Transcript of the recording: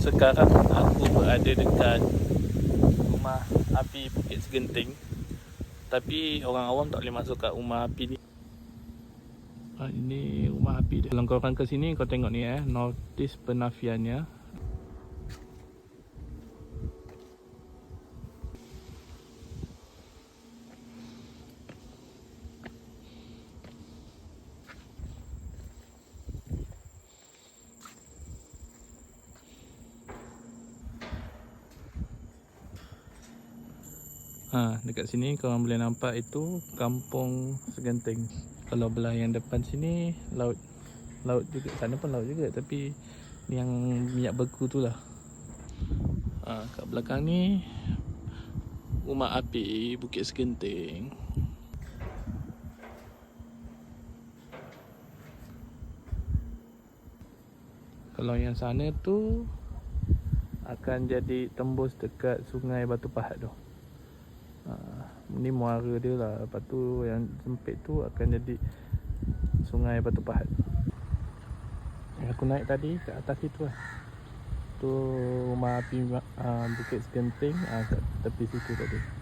sekarang aku berada dekat rumah api Bukit Segenting. Tapi orang awam tak boleh masuk kat rumah api ni. Ah, ini rumah api dia. Kalau kau orang ke sini kau tengok ni eh, notis penafiannya. Ha, dekat sini korang boleh nampak itu kampung Segenting. Kalau belah yang depan sini laut laut juga. Sana pun laut juga tapi yang minyak beku tu lah. Ha, kat belakang ni rumah api Bukit Segenting. Kalau yang sana tu akan jadi tembus dekat sungai Batu Pahat tu. Ha, ni muara dia lah. Lepas tu yang sempit tu akan jadi Sungai Batu Pahat. Yang aku naik tadi kat atas situ lah. Tu rumah api uh, Bukit Segenting uh, kat tepi situ tadi